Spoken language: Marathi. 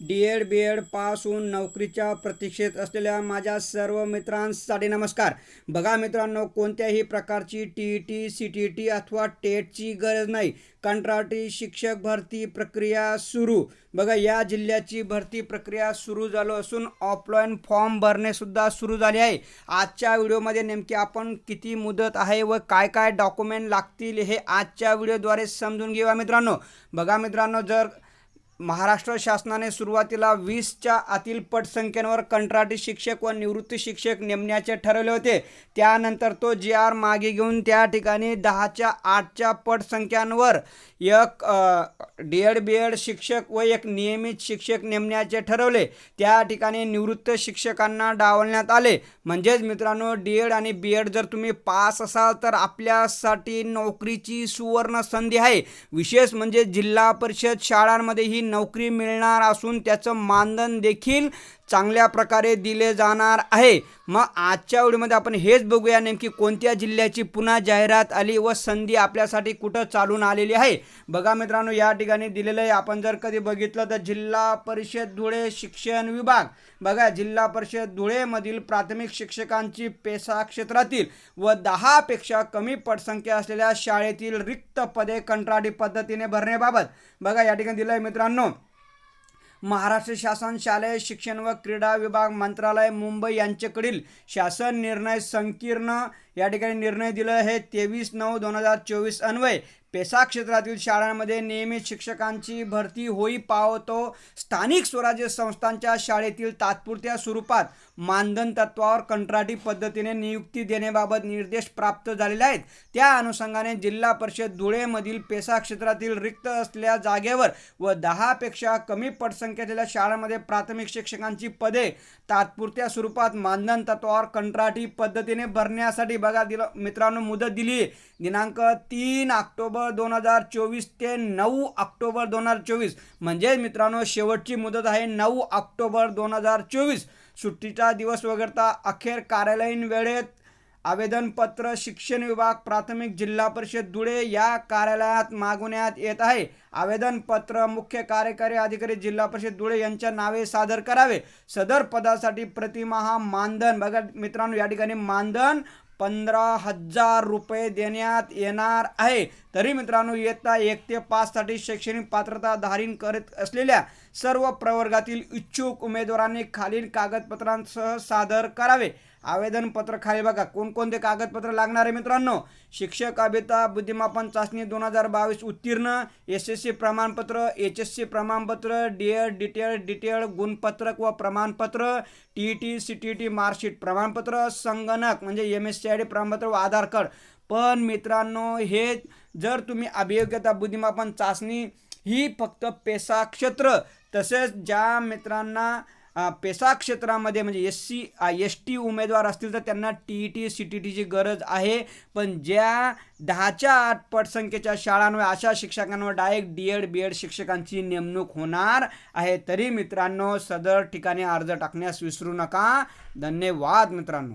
D Ed B Ed pass होऊन नोकरीच्या प्रतीक्षेत असलेल्या माझ्या सर्व मित्रांसाठी नमस्कार. बघा मित्रांनो कोणत्याही प्रकारची T E T C T T अथवा टेटची गरज नाही. कंत्राटी शिक्षक भरती प्रक्रिया सुरू. बघा या जिल्ह्याची भरती प्रक्रिया सुरू झालो असून ऑफलाईन फॉर्म भरणेसुद्धा सुरू झाले आहे. आजच्या व्हिडिओमध्ये नेमकी आपण किती मुदत आहे व काय काय डॉक्युमेंट लागतील हे आजच्या व्हिडिओद्वारे समजून घेऊया मित्रांनो. बघा मित्रांनो जर महाराष्ट्र शासनाने सुरुवातीला वीसच्या आतील पटसंख्येवर कंत्राटी शिक्षक व निवृत्त शिक्षक नेमण्याचे ठरवले होते. त्यानंतर तो जी आर मागे घेऊन त्या ठिकाणी दहाच्या आठच्या पटसंख्यांवर एक डी एड बी एड शिक्षक व एक नियमित शिक्षक नेमण्याचे ठरवले. त्या ठिकाणी निवृत्त शिक्षकांना डावलण्यात आले. म्हणजेच मित्रांनो डी एड आणि बी एड जर तुम्ही पास असाल तर आपल्यासाठी नोकरीची सुवर्ण संधी आहे. विशेष म्हणजे जिल्हा परिषद शाळांमध्ये ही नोकरी मिळणार असून त्याचं मानधन देखील चांगल्या प्रकारे दिले जाणार आहे. मग आजच्या वेळीमध्ये आपण हेच बघूया नेमकी कोणत्या जिल्ह्याची पुन्हा जाहिरात आली व संधी आपल्यासाठी कुठं चालून आलेली आहे. बघा मित्रांनो या ठिकाणी दिलेलं आहे. आपण जर कधी बघितलं तर जिल्हा परिषद धुळे शिक्षण विभाग. बघा जिल्हा परिषद धुळेमधील प्राथमिक शिक्षकांची पेसा क्षेत्रातील व दहापेक्षा कमी पटसंख्या असलेल्या शाळेतील रिक्त पदे कंत्राटी पद्धतीने भरण्याबाबत. बघा या ठिकाणी दिलं आहे मित्रांनो. महाराष्ट्र शासन शालेय शिक्षण व क्रीडा विभाग मंत्रालय मुंबई यांच्याकडील शासन निर्णय संकीर्ण या ठिकाणी निर्णय दिला आहे. तेवीस नऊ दोन हजार चोवीस अन्वय पेसा क्षेत्रातील शाळांमध्ये नियमित शिक्षकांची भरती होई पावतो स्थानिक स्वराज्य संस्थांच्या शाळेतील तात्पुरत्या स्वरूपात मानधन तत्वावर कंत्राटी पद्धतीने नियुक्ती देण्याबाबत निर्देश प्राप्त झालेले आहेत त्या अनुषंगाने जिल्हा परिषद धुळेमधील पेसा क्षेत्रातील रिक्त असलेल्या जागेवर व दहापेक्षा कमी पटसंख्या असलेल्या शाळांमध्ये प्राथमिक शिक्षकांची पदे तात्पुरत्या स्वरूपात मानधन तत्वावर कंत्राटी पद्धतीने भरण्यासाठी बघा दिलं मित्रांनो मुदत दिली आहे. दिनांक तीन ऑक्टोबर दोन हजार चोवीस ते नऊ ऑक्टोबर दोन हजार चोवीस. म्हणजे मित्रांनो शेवटची मुदत आहे नऊ ऑक्टोबर दोन हजार चोवीस. सुट्टीचा दिवस वगळता अखेर कार्यालयीन वेळेत आवेदनपत्र शिक्षण विभाग प्राथमिक जिल्हा परिषद धुळे या कार्यालयात मागवण्यात येत आहे. आवेदनपत्र मुख्य कार्यकारी अधिकारी जिल्हा परिषद धुळे यांच्या नावे सादर करावे. सदर पदासाठी प्रतिमाहा मानधन. बघा मित्रांनो या ठिकाणी मानधन पंधरा हजार रुपये देण्यात येणार आहे. तरी मित्रांनो इयत्ता एक ते पाचसाठी शैक्षणिक पात्रता धारण करत असलेल्या सर्व प्रवर्गातील इच्छुक उमेदवारांनी खालील कागदपत्रांसह सादर करावे. आवेदनपत्र खाली बघा. कोणकोणते कागदपत्र लागणार आहे मित्रांनो? शिक्षक अभिता बुद्धिमापन चाचणी दोन हजार बावीस उत्तीर्ण एस एस सी प्रमाणपत्र एच एस सी प्रमाणपत्र डी एड डिटेल डिटेल गुणपत्रक व प्रमाणपत्र T T C T T marksheet प्रमाणपत्र संगणक म्हणजे M S C I T प्रमाणपत्र व आधार कार्ड. पण मित्रांनो हे जर तुम्ही अभियोग्यता बुद्धिमापन चाचणी ही फक्त पेसा क्षेत्र तसेच ज्या मित्रांना अ, पेसा क्षेत्रामध्ये म्हणजे एस सी एस टी उमेदवार असतील तर त्यांना T E T C T टीची गरज आहे. पण ज्या दहाच्या आठ पटसंख्येच्या शाळांवर अशा शिक्षकांवर direct D Ed B Ed शिक्षकांची नेमणूक होणार आहे. तरी मित्रांनो सदर ठिकाणी अर्ज टाकण्यास विसरू नका. धन्यवाद मित्रांनो.